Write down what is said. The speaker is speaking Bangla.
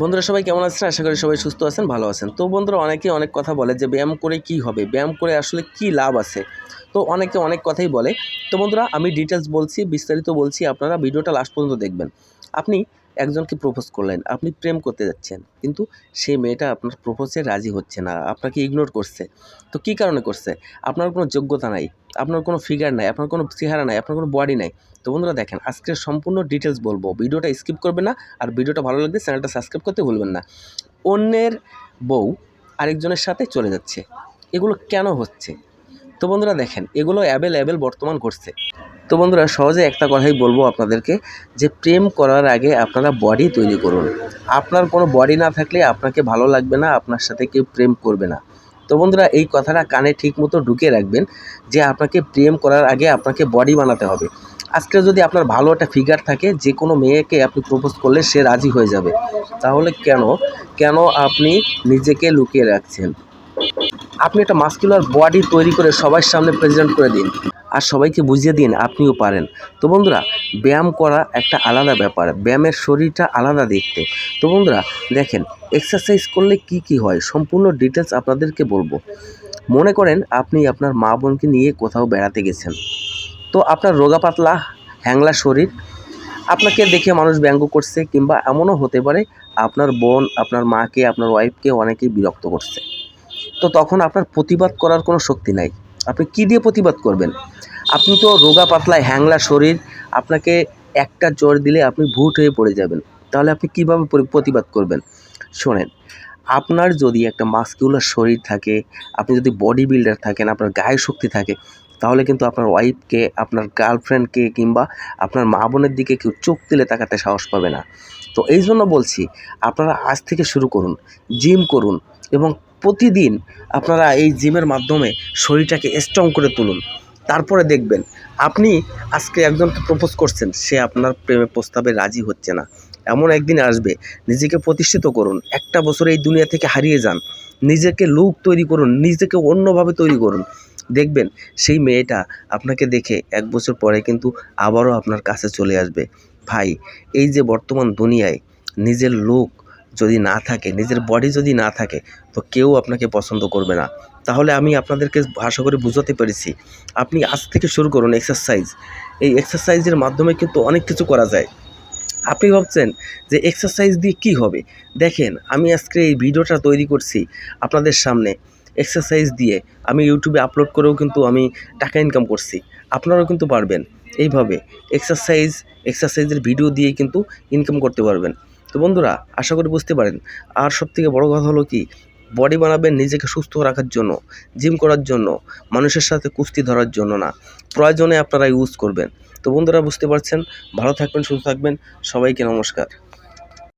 বন্ধুরা, সবাই কেমন আছেন? আশা করি সবাই সুস্থ আছেন, ভালো আছেন। তো বন্ধুরা অনেকে অনেক কথা বলে যে ব্যায়াম করে কি হবে? ব্যায়াম করে আসলে কি লাভ আছে? তো অনেকে অনেক কথাই বলে। তো বন্ধুরা, আমি ডিটেলস বলছি, বিস্তারিত বলছি, আপনারা ভিডিওটা লাস্ট পর্যন্ত দেখবেন। আপনি একজনকে প্রপোজ করলেন, আপনি প্রেম করতে যাচ্ছেন, কিন্তু সেই মেয়েটা আপনার প্রপোজে রাজি হচ্ছে না, আপনাকে ইগনোর করছে। তো কী কারণে করছে? আপনার কোনো যোগ্যতা নাই। আপনার কোনো ফিগার নাই, আপনার কোনো চেহারা নাই, আপনার কোনো বডি নাই। তো বন্ধুরা দেখেন, আজকের সম্পূর্ণ ডিটেলস বলব। ভিডিওটা স্কিপ করবেন না, আর ভিডিওটা ভালো লাগলে চ্যানেলটা সাবস্ক্রাইব করতে ভুলবেন না। অন্যের বউ আরেকজনের সাথে চলে যাচ্ছে। এগুলো কেন হচ্ছে? তো বন্ধুরা দেখেন, এগুলো অ্যাভেলেবেল বর্তমান ঘটছে। তো বন্ধুরা, সহজে একটা কথাই বলব আপনাদেরকে, যে প্রেম করার আগে আপনারা বডি তৈরি করুন। আপনার কোনো বডি না থাকলে আপনাকে ভালো লাগবে না, আপনার সাথে কেউ প্রেম করবে না। তো বন্ধুরা, এই কথাটা কানে ঠিক মতো ঢুকে রাখবেন যে আপনাকে প্রেম করার আগে আপনাকে বডি বানাতে হবে। আজকে যদি আপনার ভালো একটা ফিগার থাকে, যে কোনো মেয়েকে আপনি প্রপোজ করলে সে রাজি হয়ে যাবে। তাহলে কেন? কেন আপনি নিজেকে লুকিয়ে রাখছেন? আপনি একটা মাস্কুলার বডি তৈরি করে সবার সামনে প্রেজেন্ট করে দিন। আর সবাইকে বুঝিয়ে দিন, আপনিও পারেন। তো বন্ধুরা, ব্যায়াম করা একটা আলাদা ব্যাপার। ব্যায়ামের শরীরটা আলাদা দেখতে। তো বন্ধুরা, দেখেন এক্সারসাইজ করলে কি কি হয়? সম্পূর্ণ ডিটেলস আপনাদেরকে বলব। মনে করেন, আপনি আপনার মা বোনকে নিয়ে কোথাও বেড়াতে গেছেন। তো আপনার রোগা পাতলা হ্যাংলা শরীর, আপনাকে দেখে মানুষ ব্যঙ্গ করছে কিংবা এমনও হতে পারে, আপনার বোন, আপনার মাকে, আপনার ওয়াইফকে অনেকেই বিরক্ত করছে। তো তখন আপনার প্রতিবাদ করার কোনো শক্তি নাই। আপনি কী দিয়ে প্রতিবাদ করবেন? আপনি তো রোগা পাতলায় হ্যাংলা শরীর, আপনাকে একটা জ্বর দিলে আপনি ভুট হয়ে পড়ে যাবেন। তাহলে আপনি কীভাবে প্রতিবাদ করবেন? শোনেন, আপনার যদি একটা মাস্কিউলার শরীর থাকে, আপনি যদি বডি বিল্ডার থাকেন, আপনার গায়ে শক্তি থাকে, তাহলে কিন্তু আপনার ওয়াইফকে আপনার গার্লফ্রেন্ডকে কিংবা আপনার মা বোনের দিকে কেউ চোখ তুলে তাকাতে সাহস পাবে না। তো এই জন্য বলছি, আপনারা আজ থেকে শুরু করুন জিম করুন এবং প্রতিদিন আপনারা এই জিমের মাধ্যমে শরীরটাকে স্ট্রং করে তুলুন। তারপরে দেখবেন, আপনি আজকে একজনকে প্রপোজ করছেন, সে আপনার প্রেমে প্রস্তাবে রাজি হচ্ছে না। এমন একদিন আসবে, নিজেকে প্রতিষ্ঠিত করুন, একটা বছর এই দুনিয়া থেকে হারিয়ে যান। নিজেকে লুক তৈরি করুন, নিজেকে অন্যভাবে তৈরি করুন। দেখবেন, সেই মেয়েটা আপনাকে দেখে এক বছর পরে কিন্তু আবারও আপনার কাছে চলে আসবে। ভাই, এই যে বর্তমান দুনিয়ায় নিজের লোক যদি না থাকে, নিজের বডি যদি না থাকে, তো কেউ আপনাকে পছন্দ করবে না। তাহলে আমি আপনাদেরকে আশা করে বুঝাতে পেরেছি। আপনি আজ থেকে শুরু করুন এক্সারসাইজ এই এক্সারসাইজের মাধ্যমে কিন্তু অনেক কিছু করা যায়। আপনি ভাবছেন যে এক্সারসাইজ দিয়ে কী হবে? দেখেন, আমি আজকে এই ভিডিওটা তৈরি করছি আপনাদের সামনে। এক্সারসাইজ দিয়ে আমি ইউটিউবে আপলোড করেও কিন্তু আমি টাকা ইনকাম করছি। আপনারাও কিন্তু পারবেন। এইভাবে এক্সারসাইজ এক্সারসাইজের ভিডিও দিয়ে কিন্তু ইনকাম করতে পারবেন। তো বন্ধুরা, আশা করি বুঝতে পারেন। আর সবথেকে বড় কথা হলো কি বডি বানাবেন নিজেকে সুস্থ রাখার জন্য জিম করার জন্য, মানুষের সাথে কুস্তি ধরার জন্য না। প্রয়োজনে আপনারা ইউজ করবেন। তো বন্ধুরা, বুঝতে পারছেন? ভালো থাকবেন, সুস্থ থাকবেন। সবাইকে নমস্কার।